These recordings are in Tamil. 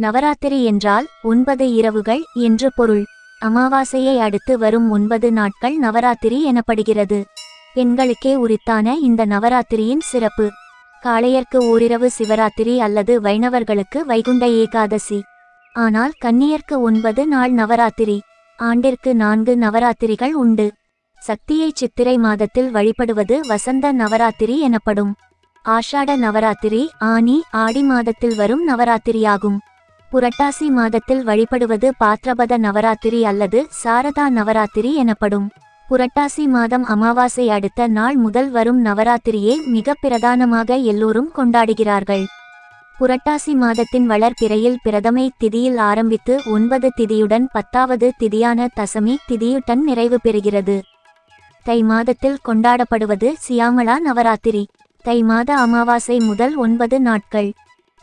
நவராத்திரி என்றால் ஒன்பது இரவுகள் என்று பொருள். அமாவாசையை அடுத்து வரும் ஒன்பது நாட்கள் நவராத்திரி எனப்படுகிறது. பெண்களுக்கே உரித்தான இந்த நவராத்திரியின் சிறப்பு. காளையர்க்கு ஓரிரவு சிவராத்திரி அல்லது வைணவர்களுக்கு வைகுண்ட ஏகாதசி. ஆனால் கன்னியர்க்கு ஒன்பது நாள் நவராத்திரி. ஆண்டிற்கு நான்கு நவராத்திரிகள் உண்டு. சக்தியை சித்திரை மாதத்தில் வழிபடுவது வசந்த நவராத்திரி எனப்படும். ஆஷாட நவராத்திரி ஆனி ஆடி மாதத்தில் வரும் நவராத்திரியாகும். புரட்டாசி மாதத்தில் வழிபடுவது பாத்ரபத நவராத்திரி அல்லது சாரதா நவராத்திரி எனப்படும். புரட்டாசி மாதம் அமாவாசை அடுத்த நாள் முதல் வரும் நவராத்திரியே மிக பிரதானமாக எல்லோரும் கொண்டாடுகிறார்கள். புரட்டாசி மாதத்தின் வளர்பிறையில் பிரதமை திதியில் ஆரம்பித்து ஒன்பது திதியுடன் பத்தாவது திதியான தசமி திதியுடன் நிறைவு பெறுகிறது. தை மாதத்தில் கொண்டாடப்படுவது சியாமளா நவராத்திரி. தை மாத அமாவாசை முதல் ஒன்பது நாட்கள்.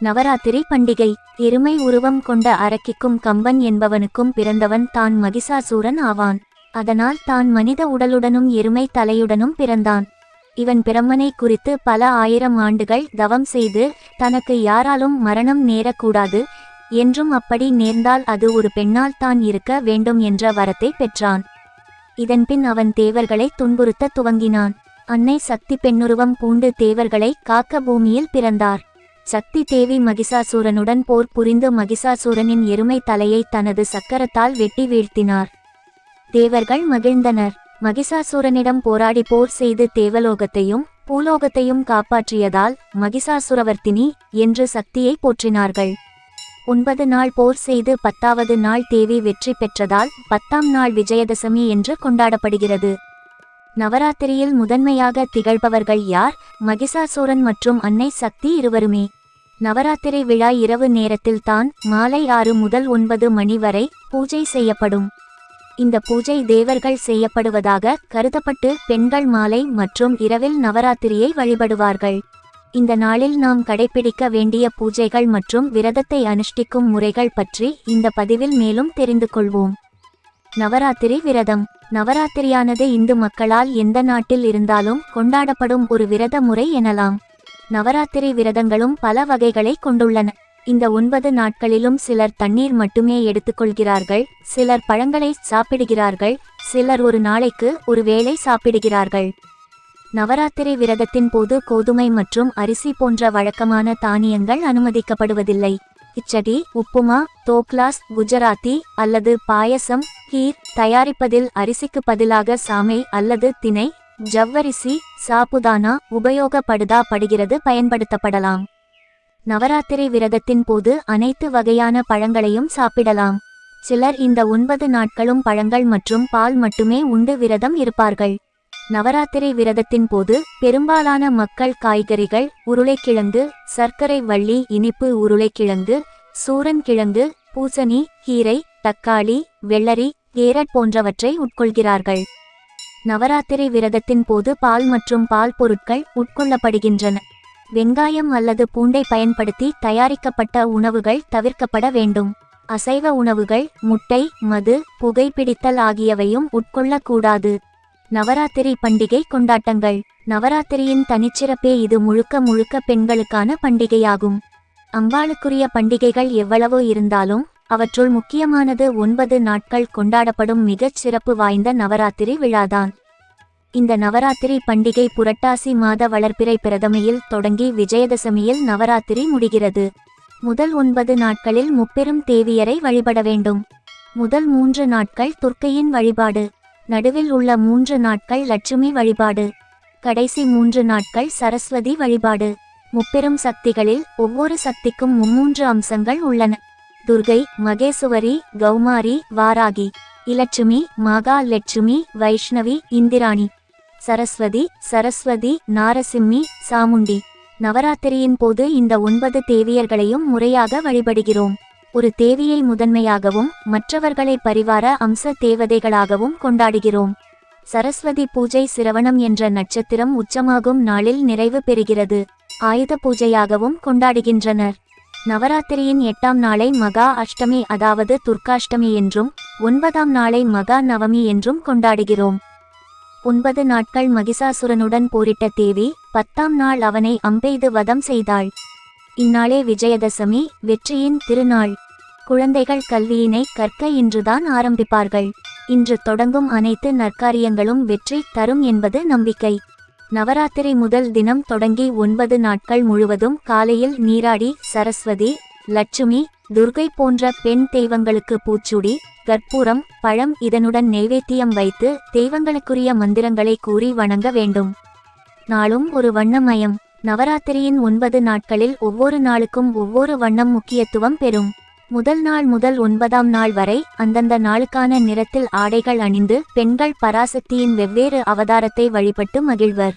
நவராத்திரி பண்டிகை. எருமை உருவம் கொண்ட அரக்கிக்கும் கம்பன் என்பவனுக்கும் பிறந்தவன் தான் மகிஷாசூரன் ஆவான். அதனால் தான் மனித உடலுடனும் எருமை தலையுடனும் பிறந்தான். இவன் பிரம்மனை குறித்து பல ஆயிரம் ஆண்டுகள் தவம் செய்து தனக்கு யாராலும் மரணம் நேரக்கூடாது என்றும் அப்படி நேர்ந்தால் அது ஒரு பெண்ணால் தான் இருக்க வேண்டும் என்ற வரத்தை பெற்றான். இதன்பின் அவன் தேவர்களை துன்புறுத்த துவங்கினான். அன்னை சக்தி பெண்ணுருவம் பூண்டு தேவர்களை காக்க பூமியில் பிறந்தார். சக்தி தேவி மகிஷாசூரனுடன் போர் புரிந்து மகிஷாசூரனின் எருமை தலையை தனது சக்கரத்தால் வெட்டி வீழ்த்தினார். தேவர்கள் மகிழ்ந்தனர். மகிஷாசூரனிடம் போராடி போர் செய்து தேவலோகத்தையும் பூலோகத்தையும் காப்பாற்றியதால் மகிஷாசுரவர்த்தினி என்று சக்தியை போற்றினார்கள். ஒன்பது நாள் போர் செய்து பத்தாவது நாள் தேவி வெற்றி பெற்றதால் பத்தாம் நாள் விஜயதசமி என்று கொண்டாடப்படுகிறது. நவராத்திரியில் முதன்மையாக திகழ்பவர்கள் யார்? மகிஷாசூரன் மற்றும் அன்னை சக்தி இருவருமே. நவராத்திரி விழா இரவு நேரத்தில் தான் மாலை ஆறு முதல் ஒன்பது மணி வரை பூஜை செய்யப்படும். இந்த பூஜை தேவர்கள் செய்யப்படுவதாக கருதப்பட்டு பெண்கள் மாலை மற்றும் இரவில் நவராத்திரியை வழிபடுவார்கள். இந்த நாளில் நாம் கடைபிடிக்க வேண்டிய பூஜைகள் மற்றும் விரதத்தை அனுஷ்டிக்கும் முறைகள் பற்றி இந்த பதிவில் மேலும் தெரிந்து கொள்வோம். நவராத்திரி விரதம். நவராத்திரியானது இந்து மக்களால் எந்த நாட்டில் இருந்தாலும் கொண்டாடப்படும் ஒரு விரத முறை எனலாம். நவராத்திரி விரதங்களும் பல வகைகளை கொண்டுள்ளன. இந்த ஒன்பது நாட்களிலும் சிலர் தண்ணீர் மட்டுமே எடுத்துக்கொள்கிறார்கள் சிலர் பழங்களை சாப்பிடுகிறார்கள் சிலர் ஒரு நாளைக்கு ஒரு வேளை சாப்பிடுகிறார்கள். நவராத்திரி விரதத்தின் போது கோதுமை மற்றும் அரிசி போன்ற வழக்கமான தானியங்கள் அனுமதிக்கப்படுவதில்லை. கிச்சடி உப்புமா தோக்லாஸ் குஜராத்தி அல்லது பாயசம் கீர் தயாரிப்பதில் அரிசிக்கு பதிலாக சாமை அல்லது தினை ஜவ்வரிசி சாப்புதானா உபயோகப்படுதா படுகிறது பயன்படுத்தப்படலாம். நவராத்திரி விரதத்தின் போது அனைத்து வகையான பழங்களையும் சாப்பிடலாம். சிலர் இந்த ஒன்பது நாட்களும் பழங்கள் மற்றும் பால் மட்டுமே உண்டு விரதம் இருப்பார்கள். நவராத்திரி விரதத்தின் போது பெரும்பாலான மக்கள் காய்கறிகள் உருளைக்கிழங்கு சர்க்கரை வள்ளி இனிப்பு உருளைக்கிழங்கு சூரன்கிழங்கு பூசணி கீரை தக்காளி வெள்ளரி கேரட் போன்றவற்றை உட்கொள்கிறார்கள். நவராத்திரி விரதத்தின் போது பால் மற்றும் பால் பொருட்கள் உட்கொள்ளப்படுகின்றன. வெங்காயம் அல்லது பூண்டை பயன்படுத்தி தயாரிக்கப்பட்ட உணவுகள் தவிர்க்கப்பட வேண்டும். அசைவ உணவுகள் முட்டை மது புகைப்பிடித்தல் ஆகியவையும் உட்கொள்ளக்கூடாது. நவராத்திரி பண்டிகை கொண்டாட்டங்கள். நவராத்திரியின் தனிச்சிறப்பே இது முழுக்க முழுக்க பெண்களுக்கான பண்டிகையாகும். அம்பாளுக்குரிய பண்டிகைகள் எவ்வளவோ இருந்தாலும் அவற்றுள் முக்கியமானது ஒன்பது நாட்கள் கொண்டாடப்படும் மிகச் சிறப்பு வாய்ந்த நவராத்திரி விழாதான். இந்த நவராத்திரி பண்டிகை புரட்டாசி மாத வளர்ப்பிறை பிரதமையில் தொடங்கி விஜயதசமியில் நவராத்திரி முடிகிறது. முதல் ஒன்பது நாட்களில் முப்பெரும் தேவியரை வழிபட வேண்டும். முதல் மூன்று நாட்கள் துர்க்கையின் வழிபாடு. நடுவில் உள்ள மூன்று நாட்கள் லட்சுமி வழிபாடு. கடைசி மூன்று நாட்கள் சரஸ்வதி வழிபாடு. முப்பெரும் சக்திகளில் ஒவ்வொரு சக்திக்கும் மும்மூன்று அம்சங்கள் உள்ளன. துர்கை மகேசுவரி கௌமாரி வாராகி இலட்சுமி மகா லட்சுமி வைஷ்ணவி இந்திராணி சரஸ்வதி சரஸ்வதி நாரசிம்மி சாமுண்டி. நவராத்திரியின் போது இந்த ஒன்பது தேவியர்களையும் முறையாக வழிபடுகிறோம். ஒரு தேவியை முதன்மையாகவும் மற்றவர்களை பரிவார அம்ச தேவதைகளாகவும் கொண்டாடுகிறோம். சரஸ்வதி பூஜை சிரவணம் என்ற நட்சத்திரம் உச்சமாகும் நாளில் நிறைவு பெறுகிறது. ஆயுத பூஜையாகவும் கொண்டாடுகின்றனர். நவராத்திரியின் எட்டாம் நாளை மகா அஷ்டமி அதாவது துர்காஷ்டமி என்றும் ஒன்பதாம் நாளை மகா நவமி என்றும் கொண்டாடுகிறோம். ஒன்பது நாட்கள் மகிஷாசுரனுடன் போரிட்ட தேவி பத்தாம் நாள் அவனை அம்பெய்து வதம் செய்தாள். இந்நாளே விஜயதசமி வெற்றியின் திருநாள். குழந்தைகள் கல்வியினை கற்க இன்றுதான் ஆரம்பிப்பார்கள். இன்று தொடங்கும் அனைத்து நற்காரியங்களும் வெற்றி தரும் என்பது நம்பிக்கை. நவராத்திரி முதல் தினம் தொடங்கி ஒன்பது நாட்கள் முழுவதும் காலையில் நீராடி சரஸ்வதி லட்சுமி துர்கை போன்ற பெண் தெய்வங்களுக்கு பூச்சுடி கற்பூரம் பழம் இதனுடன் நெய்வேத்தியம் வைத்து தெய்வங்களுக்குரிய மந்திரங்களை கூறி வணங்க வேண்டும். நாளும் ஒரு வண்ணமயம். நவராத்திரியின் ஒன்பது நாட்களில் ஒவ்வொரு நாளுக்கும் ஒவ்வொரு வண்ணம் முக்கியத்துவம் பெறும். முதல் நாள் முதல் ஒன்பதாம் நாள் வரை அந்தந்த நாளுக்கான நிறத்தில் ஆடைகள் அணிந்து பெண்கள் பராசக்தியின் வெவ்வேறு அவதாரத்தை வழிபட்டு மகிழ்வர்.